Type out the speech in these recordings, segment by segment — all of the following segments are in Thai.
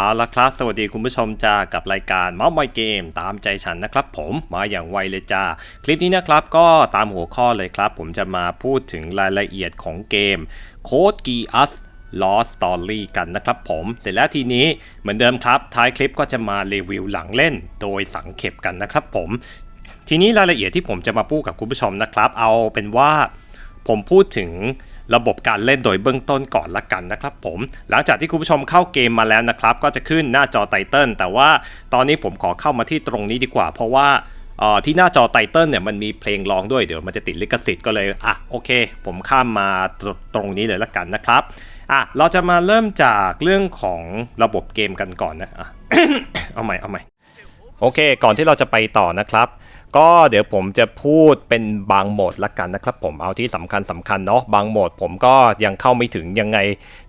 เอาละครับ สวัสดีคุณผู้ชมจ้ากับรายการเมาส์มอยเกม ตามใจฉันนะครับ ผมมาอย่างไวเลยจ้าคลิปนี้นะครับก็ตามหัวข้อเลยครับ ผมจะมาพูดถึงรายละเอียดของเกม Code Geass Lost Story กันนะครับผมเสร็จแล้วทีนี้เหมือนเดิมครับ ท้ายคลิปก็จะมารีวิวหลังเล่น โดยสังเขปกันนะครับผม ทีนี้รายละเอียดที่ผมจะมาพูดกับคุณผู้ชมนะครับ เอาเป็นว่า ผมพูดถึงระบบการเล่นโดยเบื้องต้นก่อนละกันนะครับผม หลังจากที่คุณผู้ชมเข้าเกมมาแล้วนะครับ ก็จะขึ้นหน้าจอไตเติลแต่ว่าตอนนี้ผมขอเข้ามาที่ตรงนี้ดีกว่า เพราะว่าที่หน้าจอไตเติลเนี่ยมันมีเพลงร้องด้วยเดี๋ยวมันจะติดลิขสิทธิ์ก็เลยอะโอเค ผมข้ามมาตรตรงนี้เลยละกันนะครับอะเราจะมาเริ่มจากเรื่องของระบบเกมกันก่อนนะอะเอาใหม่เอาใหม่ โอเค ก่อนที่เราจะไปต่อนะครับ ก็เดี๋ยวผมจะพูดเป็นบางโหมดละกันนะครับ ผมเอาที่สำคัญสำคัญเนาะบางโหมดผมก็ยังเข้าไม่ถึงยังไง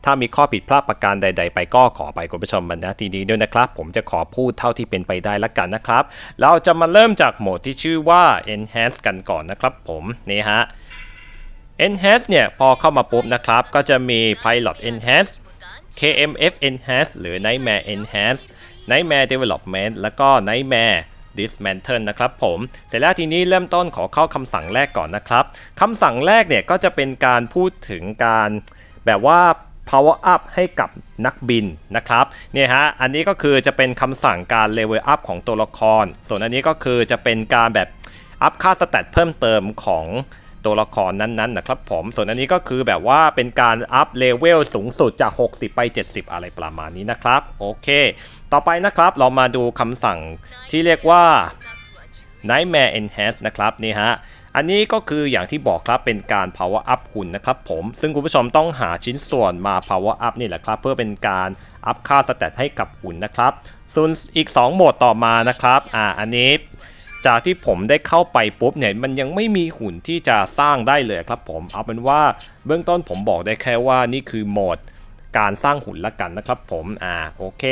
ถ้ามีข้อผิดพลาดประการใด ๆ ไปก็ขอไปคุณผู้ชมมันนะทีนี้ด้วยนะครับ ผมจะขอพูดเท่าที่เป็นไปได้ละกันนะครับ เราจะมาเริ่มจากโหมดที่ชื่อว่า enhance กันก่อนนะครับ ผมนี่ฮะ enhance เนี่ยพอเข้ามาปุ๊บนะครับ ก็จะมี pilot enhance KMF enhance หรือ nightmare enhance nightmare development แล้วก็ nightmare dismantle นะครับผม เสร็จแล้วทีนี้เริ่มต้นขอเข้าคำสั่งแรกก่อนนะครับคำสั่งแรกเนี่ยก็จะเป็นการพูดถึงการแบบว่า power up ให้กับนักบินนะครับเนี่ยฮะอันนี้ก็คือจะเป็นคำสั่งการ level up ของตัวละคร ส่วนอันนี้ก็คือจะเป็นการแบบอัพค่าสเตตเพิ่มเติมของตัวละครนั้นๆนะครับผม ส่วนอันนี้ก็คือแบบว่าเป็นการอัพเลเวลสูงสุดจาก 60 ไป 70 อะไรประมาณนี้นะครับ โอเค ต่อไปนะครับเรามาดูคำสั่งที่เรียกว่า Nightmare Enhance นะครับนี่ฮะอันนี้ก็คืออย่างที่บอกครับเป็นการ power up หุ่นนะครับผมซึ่งคุณผู้ชมต้องหาชิ้นส่วนมา power up นี่แหละครับ เพื่อเป็นการอัพค่าสเตตให้กับหุ่นนะครับส่วนอีก 2 โหมดต่อมานะครับอ่าอันนี้จากที่ผมได้เข้าไปปุ๊บเนี่ยมันยังไม่มีหุ่นที่จะสร้างได้เลยครับผมเอาเป็นว่าเบื้องต้นผมบอกได้แค่ว่านี่คือโหมดการสร้างหุ่นละกันนะครับผมอ่าโอเค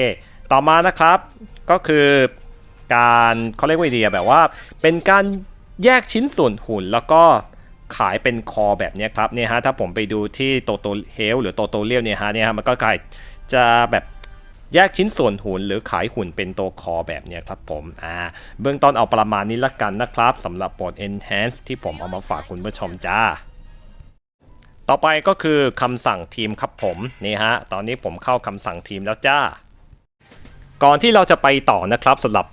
ต่อมานะครับก็คือการเขาเรียกว่าไงดีอะแบบว่า เป็นการแยกชิ้นส่วนหุ่นแล้วก็ขายเป็นคอแบบนี้ครับเนี่ยฮะถ้าผมไปดูที่โตโตเฮลหรือโตโตเลียวเนี่ยฮะเนี่ยฮะมันก็กลายจะแบบแยกชิ้นส่วนหุ่นหรือขายหุ่นเป็นตัวคอแบบนี้ครับผมอ่าเบื้องต้นเอาประมาณนี้ละกันนะครับสำหรับโหมด enhance ที่ผมเอามาฝากคุณผู้ชมจ้า ต่อไปก็คือคำสั่งทีมครับผมนี่ฮะตอนนี้ผมเข้าคำสั่งทีมแล้วจ้า ก่อนที่เราจะไปต่อนะครับสำหรับ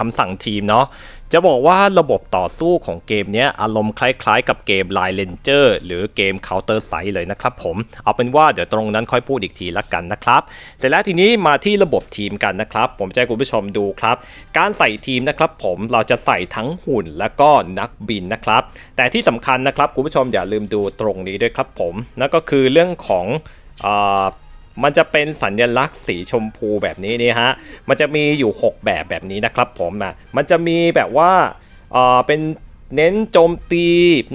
คำสั่งทีมเนาะจะบอกว่าระบบต่อสู้ของเกมเนี้ยอารมณ์คล้ายๆ กับเกม Line Ranger หรือเกม Counter Strike เลยนะครับผมเอาเป็นว่าเดี๋ยวตรงนั้นค่อยพูดอีกทีละกันนะครับ เสร็จแล้วทีนี้มาที่ระบบทีมกันนะครับ ผมจะให้คุณผู้ชมดูครับ การใส่ทีมนะครับผมเราจะใส่ทั้งหุ่นและก็นักบินนะครับ แต่ที่สำคัญนะครับคุณผู้ชมอย่าลืมดูตรงนี้ด้วยครับผมนั่นก็คือเรื่องของอ มันจะเป็นสัญลักษณ์สีชมพูแบบนี้นี่ฮะ มันจะมีอยู่ 6 แบบแบบนี้นะครับผมนะ มันจะมีแบบว่าเออเป็นเน้นโจมตี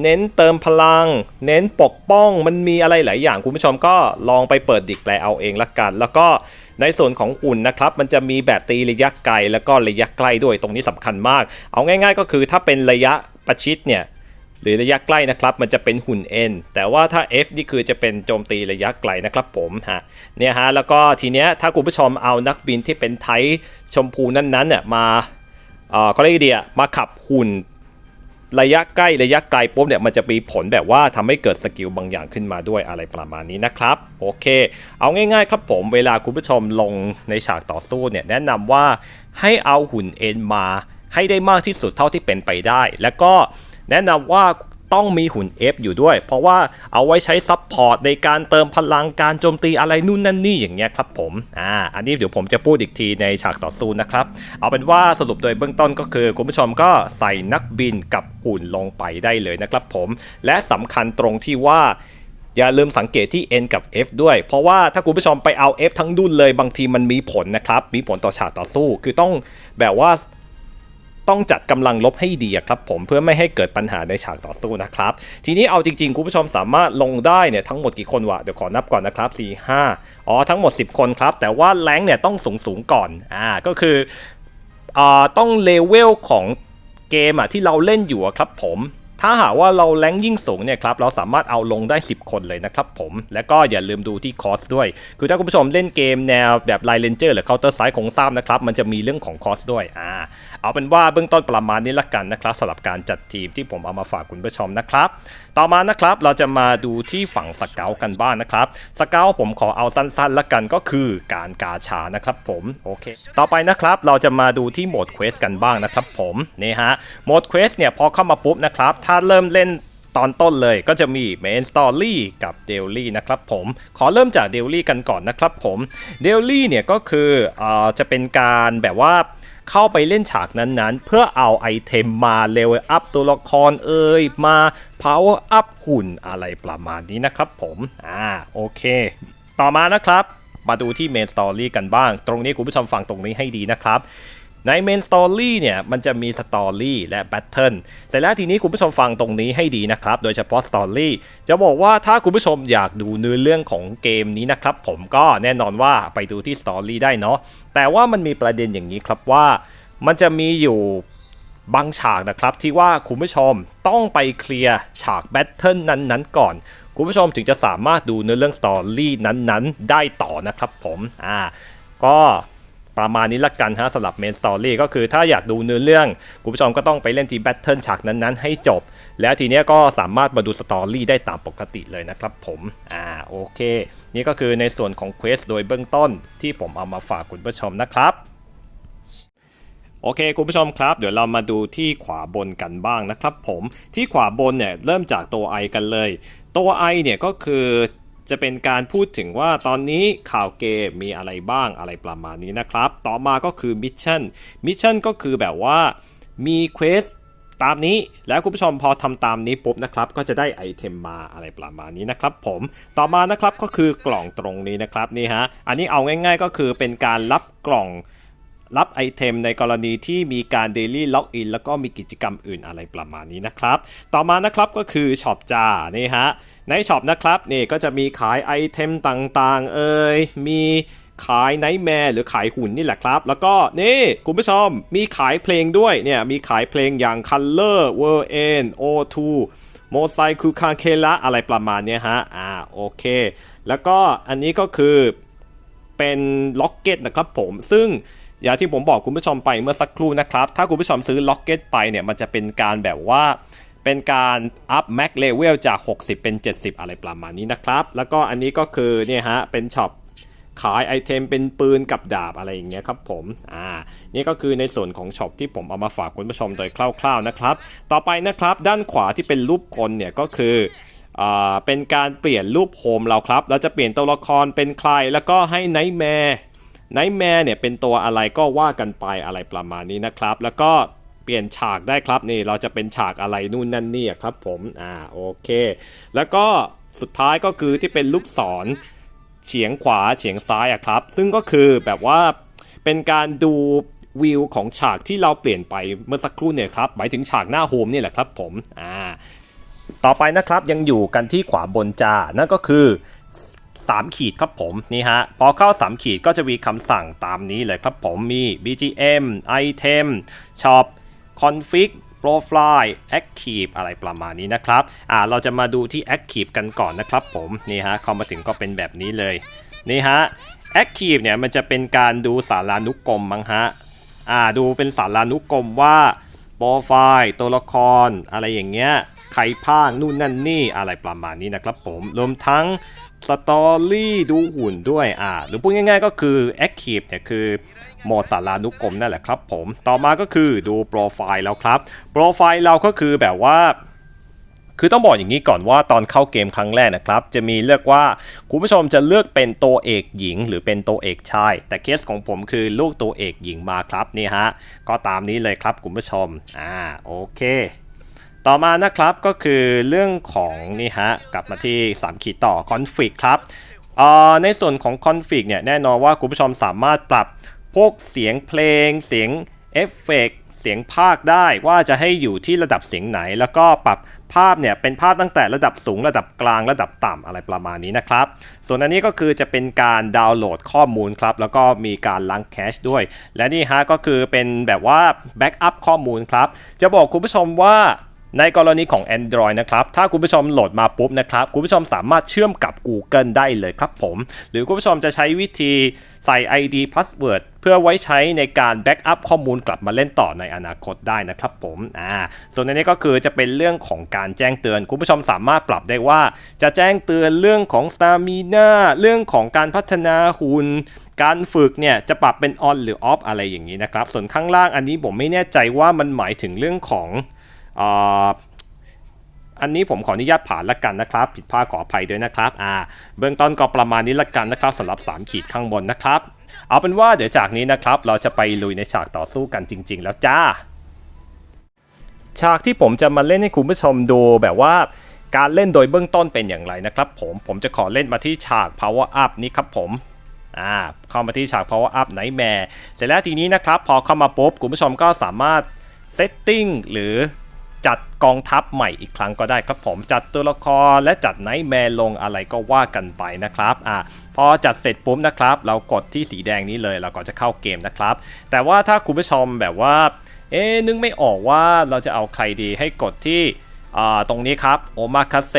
เน้นเติมพลัง เน้นปกป้อง มันมีอะไรหลายอย่างคุณผู้ชมก็ลองไปเปิดดิกแปลเอาเองละกัน แล้วก็ในส่วนของหุ่นนะครับ มันจะมีแบบตีระยะไกลแล้วก็ระยะใกล้ด้วยตรงนี้สำคัญมาก เอาง่าย ๆ ก็คือถ้าเป็นระยะประชิดเนี่ย หรือระยะใกล้นะครับมันจะเป็นหุ่น N แต่ว่าถ้า F นี่คือจะเป็นโจมตีระยะไกลนะครับผมฮะเนี่ยฮะแล้วก็ทีเนี้ยถ้าคุณผู้ชมเอานักบินที่เป็นไทป์ชมพูนั้นๆเนี่ยมาเอ่อเขาเรียกว่าดีอะมาขับหุ่นระยะใกล้ระยะไกลปุ๊บเนี่ยมันจะมีผลแบบว่าทำให้เกิดสกิลบางอย่างขึ้นมาด้วยอะไรประมาณนี้นะครับโอเค เอาง่ายๆครับผมเวลาคุณผู้ชมลงในฉากต่อสู้เนี่ยแนะนำว่าให้เอาหุ่น N มาให้ได้มากที่สุดเท่าที่เป็นไปได้ แล้วก็ แนะนำว่าต้องมีหุ่น F อยู่ด้วย เพราะว่าเอาไว้ใช้ซับพอร์ตในการเติมพลังการโจมตีอะไรนู่นนั่นนี่อย่างเงี้ยครับผม อ่า อันนี้เดี๋ยวผมจะพูดอีกทีในฉากต่อสู้นะครับ เอาเป็นว่าสรุปโดยเบื้องต้นก็คือ คุณผู้ชมก็ใส่นักบินกับหุ่นลงไปได้เลยนะครับผม และสำคัญตรงที่ว่าอย่าลืมสังเกตที่ N กับ F ด้วย เพราะว่าถ้าคุณผู้ชมไปเอา F ทั้งดุนเลยบางทีมันมีผลนะครับ มีผลต่อฉากต่อสู้ คือต้องแบบว่า ต้องจัดกำลังลบให้ดีครับผมเพื่อไม่ให้เกิดปัญหาในฉากต่อสู้นะครับ ทีนี้เอาจริงๆคุณผู้ชมสามารถลงได้เนี่ยทั้งหมดกี่คนวะเดี๋ยวขอนับก่อนนะครับ4 5อ๋อทั้งหมด 10 คนครับ แต่ว่าแรงเนี่ยต้องสูงสูงๆก่อนอ่าก็คืออ่าต้องเลเวลของเกมอะที่เราเล่นอยู่ครับผม ถ้าหากว่าเราแรงยิ่งสูงเนี่ยครับเราสามารถเอาลงได้ 10 คนเลยนะครับผม และก็อย่าลืมดูที่คอสด้วย คือถ้าคุณผู้ชมเล่นเกมแนวแบบไลเลนเจอร์หรือเคาน์เตอร์ไซด์คงทราบนะครับ มันจะมีเรื่องของคอสด้วยอ่าเอาเป็นว่าเบื้องต้นประมาณนี้ละกันนะครับสำหรับการจัดทีมที่ผมเอามาฝากคุณผู้ชมนะครับ ต่อมานะครับเราจะมาดูที่ฝั่งสเกลกันบ้างนะครับสเกลผมขอเอาสั้นๆละกันก็คือการกาชานะครับผมโอเค ต่อไปนะครับเราจะมาดูที่โหมดเควสกันบ้างนะครับผมนี่ฮะโหมดเควสเนี่ยพอเข้ามาปุ๊บนะครับถ้าเริ่มเล่นตอนต้นเลยก็จะมี Main Story กับ Daily นะครับผม ขอเริ่มจาก Daily กันก่อนนะครับผม Daily เนี่ยก็คืออ่อจะเป็นการแบบว่าเข้าไปเล่นฉากนั้นๆ เพื่อเอาไอเทมมาเลเวลอัพตัวละครเอ่ยมา power up หุ่นอะไรประมาณนี้นะครับผม อ่าโอเค ต่อมานะครับ มาดูที่ Main Story กันบ้าง ตรงนี้คุณผู้ชมฟังตรงนี้ให้ดีนะครับ ใน Main Story เนี่ยมันจะมี Story และ Battle เสร็จแล้วทีนี้คุณผู้ชมฟังตรงนี้ให้ดีนะครับ โดยเฉพาะ Story จะบอกว่าถ้าคุณผู้ชมอยากดูเนื้อเรื่องของเกมนี้นะครับ ผมก็แน่นอนว่าไปดูที่ Story ได้เนาะแต่ว่ามันมีประเด็นอย่างนี้ครับว่า มันจะมีอยู่บางฉากนะครับที่ว่าคุณผู้ชมต้องไปเคลียร์ฉากแบทเทิลนั้นๆก่อนคุณผู้ชมถึงจะสามารถดูเนื้อเรื่องสตอรี่นั้นๆ ได้ต่อนะครับผมอ่าก็ ประมาณนี้ละกันฮะสำหรับเมนสตอรี่ก็คือถ้าอยากดูเนื้อเรื่องคุณผู้ชมก็ต้องไปเล่นที่แบทเทิลฉากนั้นๆให้จบ แล้วทีเนี้ยก็สามารถมาดูสตอรี่ได้ตามปกติเลยนะครับผมอ่าโอเค นี่ก็คือในส่วนของเควสโดยเบื้องต้นที่ผมเอามาฝากคุณผู้ชมนะครับโอเคคุณผู้ชมครับ เดี๋ยวเรามาดูที่ขวาบนกันบ้างนะครับผมที่ขวาบนเนี่ยเริ่มจากตัว I กันเลย ตัว I เนี่ยก็คือ จะเป็นการพูดถึงว่าตอนนี้ข่าวเกมมีอะไรบ้างอะไรประมาณนี้นะครับ ต่อมาก็คือมิชชั่น มิชชั่นก็คือแบบว่ามีเควสตามนี้แล้วคุณผู้ชมพอทำตามนี้ปุ๊บนะครับ ก็จะได้ไอเทมมาอะไรประมาณนี้นะครับ ผมต่อมานะครับก็คือกล่องตรงนี้นะครับนี่ฮะอันนี้เอาง่าย ๆ ก็คือเป็นการรับกล่อง รับไอเทมในกรณีที่มีการ Daily Login แล้วก็มีกิจกรรมอื่นอะไรประมาณนี้นะครับ ต่อมานะครับก็คือช็อปจ้านี่ฮะในช็อปนะครับนี่ก็จะมีขายไอเทมต่างๆ เอ่ยมีขายไนท์แมร์หรือขายหุ่นนี่แหละครับ แล้วก็นี่คุณผู้ชมมีขายเพลงด้วยเนี่ยมีขายเพลงอย่าง Color World End O2 โมไซคูคาเคละอะไรประมาณนี้ฮะอ่าโอเค แล้วก็อันนี้ก็คือเป็นล็อกเก็ตนะครับผมซึ่ง อย่างที่ผมบอกคุณผู้ชมไปเมื่อสักครู่นะครับ ถ้าคุณผู้ชมซื้อล็อกเก็ตไปเนี่ยมันจะเป็นการแบบว่าเป็นการอัพแม็กเลเวลจาก 60 เป็น 70 อะไรประมาณนี้นะครับ แล้วก็อันนี้ก็คือเนี่ยฮะเป็นช็อปขายไอเทมเป็นปืนกับดาบอะไรอย่างเงี้ยครับผม อ่า นี่ก็คือในส่วนของช็อปที่ผมเอามาฝากคุณผู้ชมโดยคร่าวๆนะครับ ต่อไปนะครับด้านขวาที่เป็นรูปคนเนี่ยก็คืออ่าเป็นการเปลี่ยนรูปโฮมเราครับ เราจะเปลี่ยนตัวละครเป็นใคร แล้วก็ให้ไนท์แมร์ ไนท์แมร์เนี่ยเป็นตัวอะไรก็ว่ากันไปอะไรประมาณนี้นะครับ แล้วก็เปลี่ยนฉากได้ครับนี่เราจะเป็นฉากอะไรนู่นนั่นนี่ครับผมอ่าโอเค แล้วก็สุดท้ายก็คือที่เป็นลูกศรเฉียงขวาเฉียงซ้ายอะครับ ซึ่งก็คือแบบว่าเป็นการดูวิวของฉากที่เราเปลี่ยนไปเมื่อสักครู่เนี่ยครับหมายถึงฉากหน้าโฮมนี่แหละครับผมอ่าต่อไปนะครับยังอยู่กันที่ขวาบนจานั่นก็คือ 3 ขีดครับผมนี่ฮะพอเข้า 3 ขีดก็จะมีคำสั่งตามนี้เลยครับผมมี BGM Item Shop Config Profile Active อะไรประมาณนี้นะครับอ่าเราจะมาดูที่ Active กันก่อนนะครับผมนี่ฮะเข้ามาถึงก็เป็นแบบนี้เลยนี่ฮะ Active เนี่ยมันจะเป็นการดูสารานุกรมมั้งฮะอ่าดูเป็นสารานุกรมว่าโปรไฟล์ตัวละครอะไรอย่างเงี้ยใครพากย์นู่นนั่นนี่อะไรประมาณนี้นะครับผมรวมทั้ง สตอรี่ดูหุ่นด้วยอ่าหรือพูดง่ายๆก็คือ Active เนี่ยคือโหมดสารานุกรมนั่นแหละครับผม ต่อมาก็คือดูโปรไฟล์แล้วครับ โปรไฟล์เราก็คือแบบว่า คือต้องบอกอย่างนี้ก่อนว่าตอนเข้าเกมครั้งแรกนะครับ จะมีเลือกว่าคุณผู้ชมจะเลือกเป็นตัวเอกหญิง หรือเป็นตัวเอกชาย แต่เคสของผมคือลูกตัวเอกหญิงมาครับนี่ฮะ ก็ตามนี้เลยครับคุณผู้ชม อ่าโอเค ต่อมานะครับก็คือเรื่องของนี่ฮะกลับมาที่ 3 ขีดต่อคอนฟิกครับอ่อในส่วนของคอนฟิกเนี่ยแน่นอนว่าคุณผู้ชมสามารถปรับพวกเสียงเพลง เสียงเอฟเฟกเสียงภาคได้ว่าจะให้อยู่ที่ระดับเสียงไหน แล้วก็ปรับภาพเนี่ยเป็นภาพตั้งแต่ระดับสูงระดับกลางระดับต่ำอะไรประมาณนี้นะครับ ส่วนอันนี้ก็คือจะเป็นการดาวน์โหลดข้อมูลครับ แล้วก็มีการล้างแคชด้วย และนี่ฮะก็คือเป็นแบบว่าแบ็กอัพข้อมูลครับ จะบอกคุณผู้ชมว่า ในกรณีของ Android นะครับ ถ้าคุณผู้ชมโหลดมาปุ๊บนะครับ คุณผู้ชมสามารถเชื่อมกับ Google ได้เลยครับผม หรือคุณผู้ชมจะใช้วิธีใส่ ID Password เพื่อไว้ใช้ในการแบ็กอัพข้อมูลกลับมาเล่นต่อในอนาคตได้นะครับผม อ่า ส่วนอันนี้ก็คือจะเป็นเรื่องของการแจ้งเตือน คุณผู้ชมสามารถปรับได้ว่า จะแจ้งเตือนเรื่องของ Stamina เรื่องของการพัฒนาหุ่น การฝึกเนี่ยจะปรับเป็น on หรือ off อะไรอย่างนี้นะครับ ส่วนข้างล่างอันนี้ผมไม่แน่ใจว่ามันหมายถึงเรื่องของ อันนี้ผมขออนุญาตผ่านละกันนะครับ ผิดพลาดขออภัยด้วยนะครับอ่าเบื้องต้นก็ประมาณนี้ละกันนะครับสำหรับ 3 ขีดข้างบนนะครับ เอาเป็นว่าเดี๋ยวจากนี้นะครับ เราจะไปลุยในฉากต่อสู้กันจริง ๆ แล้วจ้า ฉากที่ผมจะมาเล่นให้คุณผู้ชมดูแบบว่าการเล่นโดยเบื้องต้นเป็นอย่างไรนะครับ ผมผมจะขอเล่นมาที่ฉาก power up นี้ครับผมอ่าเข้ามาที่ฉาก power up nightmare เสร็จแล้วทีนี้นะครับ พอเข้ามาปุ๊บคุณผู้ชมก็สามารถ setting หรือ จัดกองทัพใหม่อีกครั้งก็ได้ครับผมจัดตัวละครและจัดไนท์แมร์ลงอะไรก็ว่ากันไปนะครับอ่าพอจัดเสร็จปุ๊บนะครับ เรากดที่สีแดงนี้เลยเราก็จะเข้าเกมนะครับ แต่ว่าถ้าคุณผู้ชมแบบว่า เอ๊นึกไม่ออกว่าเราจะเอาใครดีให้กดที่อ่าตรงนี้ครับโอมาคาเซ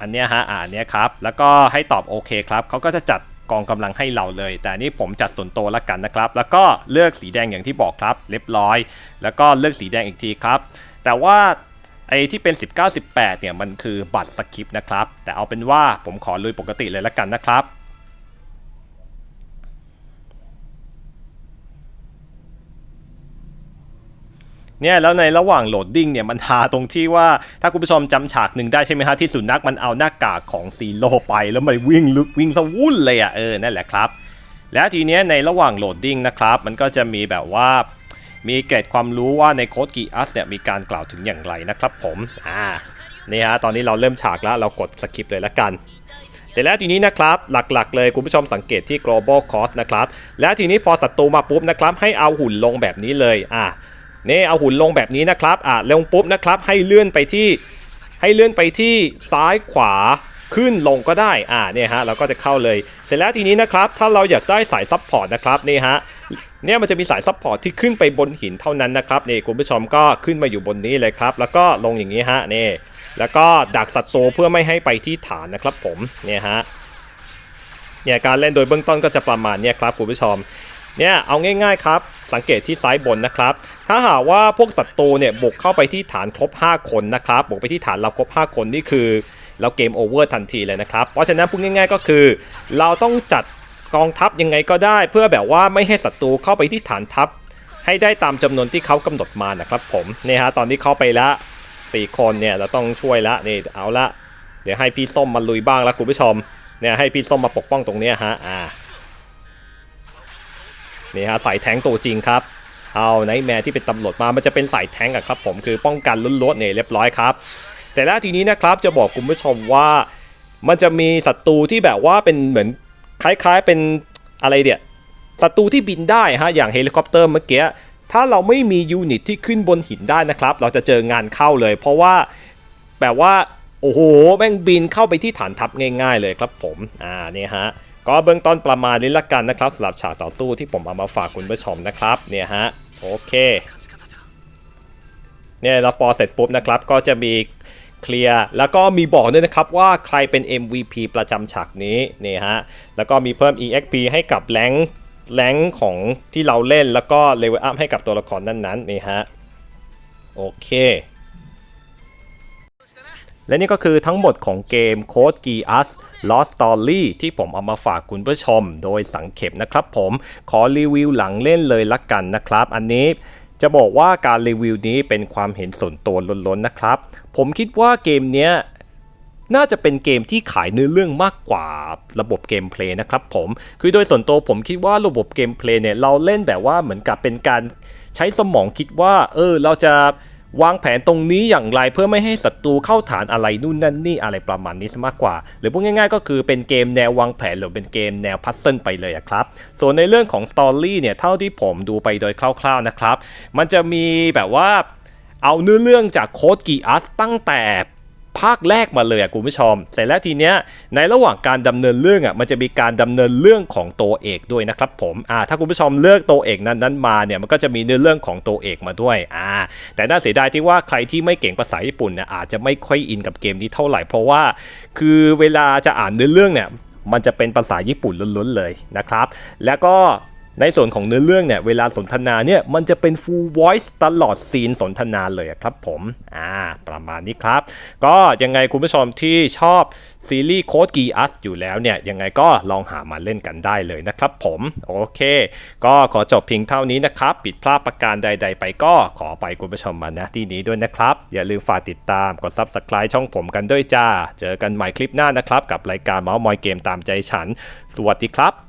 อันเนี้ยฮะอ่าอันเนี้ยครับ แล้วก็ให้ตอบโอเคครับเขาก็จะจัดกองกำลังให้เราเลย แต่นี่ผมจัดส่วนตัวละกันนะครับ แล้วก็เลือกสีแดงอย่างที่บอกครับ เรียบร้อย แล้วก็เลือกสีแดงอีกทีครับ แต่ว่าไอ้ที่เป็น 19 18 เนี่ยมันคือบัตรสคริปนะครับ แต่เอาเป็นว่าผมขอลุยปกติเลยละกันนะครับเนี่ยแล้วในระหว่างโหลดดิ้งเนี่ยมันฮาตรงที่ว่าถ้าคุณผู้ชมจำฉากหนึ่งได้ใช่ไหมฮะที่สุนัขมันเอาหน้ากากของซีโร่ไป แล้วมันวิ่งลึกวิ่งสะวุ่นเลยอะเออนั่นแหละครับ และทีเนี้ยในระหว่างโหลดดิ้งนะครับ มันก็จะมีแบบว่า มีเกรดความรู้ว่าในโค้ดกีอัสเนี่ยมีการกล่าวถึงอย่างไรนะครับผมอ่านี่ฮะตอนนี้เราเริ่มฉากแล้วเรากดสคิปเลยละกันเสร็จแล้วทีนี้นะครับหลักๆ เลยคุณผู้ชมสังเกตที่ global cost นะครับและทีนี้พอศัตรูมาปุ๊บนะครับให้เอาหุ่นลงแบบนี้เลยอะนี่เอาหุ่นลงแบบนี้นะครับอะลงปุ๊บนะครับให้เลื่อนไปที่ให้เลื่อนไปที่ซ้ายขวาขึ้นลงก็ได้ อ่าเนี่ยฮะ เราก็จะเข้าเลย เสร็จแล้วทีนี้นะครับ ถ้าเราอยากได้สายซับพอร์ตนะครับ นี่ฮะ เนี่ยมันจะมีสายซับพอร์ตที่ขึ้นไปบนหินเท่านั้นนะครับนี่คุณผู้ชมก็ขึ้นมาอยู่บนนี้เลยครับ แล้วก็ลงอย่างนี้ฮะนี่แล้วก็ดักศัตรูเพื่อไม่ให้ไปที่ฐานนะครับผมเนี่ยฮะเนี่ยการเล่นโดยเบื้องต้นก็จะประมาณเนี่ยครับคุณผู้ชมเนี่ยเอาง่าย ๆ ครับ สังเกตที่ซ้ายบนนะครับ ถ้าหากว่าพวกศัตรูเนี่ยบุกเข้าไปที่ฐานครบ 5 คนนะครับบุกไปที่ฐานเราครบ 5 คนนี่คือ เราเกมโอเวอร์ทันทีเลยนะครับ เพราะฉะนั้นพูดง่าย ๆ ก็คือ เราต้องจัด กองทัพยังไงก็ได้ เพื่อแบบว่าไม่ให้ศัตรูเข้าไปที่ฐานทัพ ให้ได้ตามจำนวนที่เขากำหนดมานะครับผมเนี่ยฮะตอนนี้เข้าไปล้วสี่คนเนี่ยเราต้องช่วยละนี่เอาละเดี๋ยวให้พี่ส้มมาลุยบ้างล้วคุณผู้ชมเนี่ยให้พี่ส้มมาปกป้องตรงเนี้ยฮะอ่านี่ฮะสายแทงตัวจริงครับเอาไนแมร์ที่เป็นตำรวจมา มันจะเป็นสายแทงอะครับผมคือป้องกันล้วนๆเนี่ยเรียบร้อยครับเสร็จแล้วทีนี้นะครับจะบอกคุณผู้ชมว่ามันจะมีศัตรูที่แบบว่าเป็นเหมือน คล้ายๆเป็นอะไรเดียศัตรูที่บินได้ฮะอย่างเฮลิคอปเตอร์เมื่อกี้ถ้าเราไม่มียูนิตที่ขึ้นบนหินได้นะครับ เราจะเจองานเข้าเลย เพราะว่าแบบว่า โอ้โห แม่งบินเข้าไปที่ฐานทัพง่าย ๆ เลยครับผม อ่านี่ฮะ ก็เบื้องต้นประมาณนี้ละกันนะครับสำหรับฉากต่อสู้ที่ผมเอามาฝากคุณผู้ชมนะครับ เนี่ยฮะ โอเค เนี่ยเราพอเสร็จปุ๊บนะครับ ก็จะมี เคลียร์แล้วก็มีบอกด้วยนะครับว่าใครเป็น MVP ประจำฉากนี้นี่ฮะแล้วก็มีเพิ่ม EXP ให้กับแรงแรงของที่เราเล่นแล้วก็เลเวลอัพให้กับตัวละครนั้นๆนี่ฮะโอเค และนี่ก็คือทั้งหมดของเกม Code Geass Lost Story ที่ผมเอามาฝากคุณผู้ชมโดยสังเข็มนะครับผมขอรีวิวหลังเล่นเลยละกันนะครับ อันนี้ จะบอกว่าการรีวิวนี้เป็นความเห็นส่วนตัวล้นๆนะครับ ผมคิดว่าเกมเนี้ยน่าจะเป็นเกมที่ขายเนื้อเรื่องมากกว่าระบบเกมเพลย์นะครับผม คือโดยส่วนตัวผมคิดว่าระบบเกมเพลย์เนี่ยเราเล่นแบบว่าเหมือนกับเป็นการใช้สมองคิดว่า เออเราจะ วางแผนตรงนี้อย่างไรเพื่อไม่ให้ศัตรูเข้าฐานอะไรนู่นนั่นนี่อะไรประมาณนี้ซะมากกว่า หรือพูดง่ายๆ ก็คือเป็นเกมแนววางแผนหรือเป็นเกมแนวพัซเซิลไปเลยครับ ส่วนในเรื่องของสตอรี่เนี่ยเท่าที่ผมดูไปโดยคร่าวๆนะครับ มันจะมีแบบว่าเอาเนื้อเรื่องจากโค้ดกีอัสตั้งแต่ ภาคแรกมาเลยอะคุณผู้ชมเสร็จแล้วทีเนี้ยในระหว่างการดำเนินเรื่องอะมันจะมีการดำเนินเรื่องของตัวเอกด้วยนะครับผมอ่าถ้าคุณผู้ชมเลือกตัวเอกนั้นนั้นมาเนี่ยมันก็จะมีเนื้อเรื่องของตัวเอกมาด้วยอ่าแต่น่าเสียดายที่ว่าใครที่ไม่เก่งภาษาญี่ปุ่นเนี่ยอาจจะไม่ค่อยอินกับเกมนี้เท่าไหร่ เพราะว่า คือเวลาจะอ่านเนื้อเรื่องเนี่ยมันจะเป็นภาษาญี่ปุ่นล้วนๆเลยนะครับ แล้วก็ ในส่วนของเนื้อเรื่องเนี่ยเวลาสนทนาเนี่ยมันจะเป็น full voice ตลอดซีนสนทนาเลยครับผมอ่าประมาณนี้ครับ ก็ยังไงคุณผู้ชมที่ชอบซีรีส์โค้ดกีอัสอยู่แล้วเนี่ยยังไงก็ลองหามาเล่นกันได้เลยนะครับผมโอเค ก็ขอจบเพียงเท่านี้นะครับ ปิดพลาดประการใด ๆ ไปก็ขอไปคุณผู้ชมมาณที่นี้ด้วยนะครับ อย่าลืมฝากติดตามกด subscribe ช่องผมกันด้วยจ้า เจอกันใหม่คลิปหน้านะครับ กับรายการเมาส์มอยเกมตามใจฉัน สวัสดีครับ